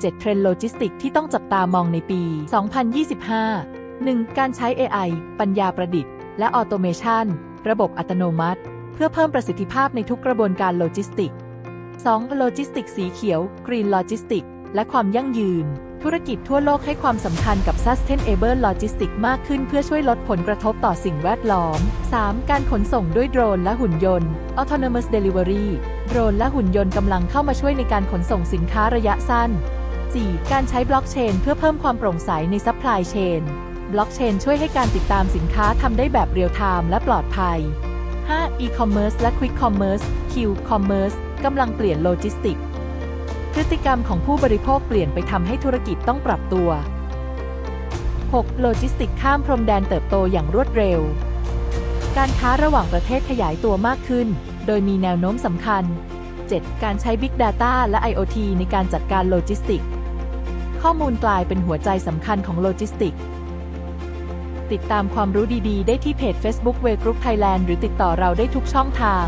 7 เทรนด์โลจิสติกที่ต้องจับตามองในปี 2025 1. การใช้ AI ปัญญาประดิษฐ์ และออโตเมชันระบบอัตโนมัติ เพื่อเพิ่มประสิทธิภาพในทุกกระบวนการโลจิสติก 2. โลจิสติกสีเขียว Green Logistics และความยั่งยืน ธุรกิจทั่วโลกให้ความสำคัญกับ Sustainable Logistics มากขึ้นเพื่อช่วยลดผลกระทบต่อสิ่งแวดล้อม 3. การขนส่งด้วยโดรนและหุ่นยนต์ Autonomous Delivery โดรนและหุ่นยนต์กำลังเข้ามาช่วยในการขนส่งสินค้าระยะสั้น 4. การใช้บล็อกเชนเพื่อเพิ่มความโปร่งใสในซัพพลายเชน บล็อกเชนช่วยให้การติดตามสินค้าทำได้แบบเรียลไทม์และปลอดภัย 5. e-commerce และ quick commerce Q-commerce กำลังเปลี่ยนโลจิสติก พฤติกรรมของผู้บริโภคเปลี่ยนไปทำให้ธุรกิจต้องปรับตัว 6. โลจิสติกข้ามพรมแดนเติบโตอย่างรวดเร็ว การค้าระหว่างประเทศขยายตัวมากขึ้น โดยมีแนวโน้มสำคัญ 7. การใช้ Big Data และ IoT ในการจัดการโลจิสติก ข้อมูลกลายเป็นหัวใจสำคัญของโลจิสติก ติดตามความรู้ดีๆ ได้ที่เพจ Facebook w e Group Thailand หรือติดต่อเราได้ทุกช่องทาง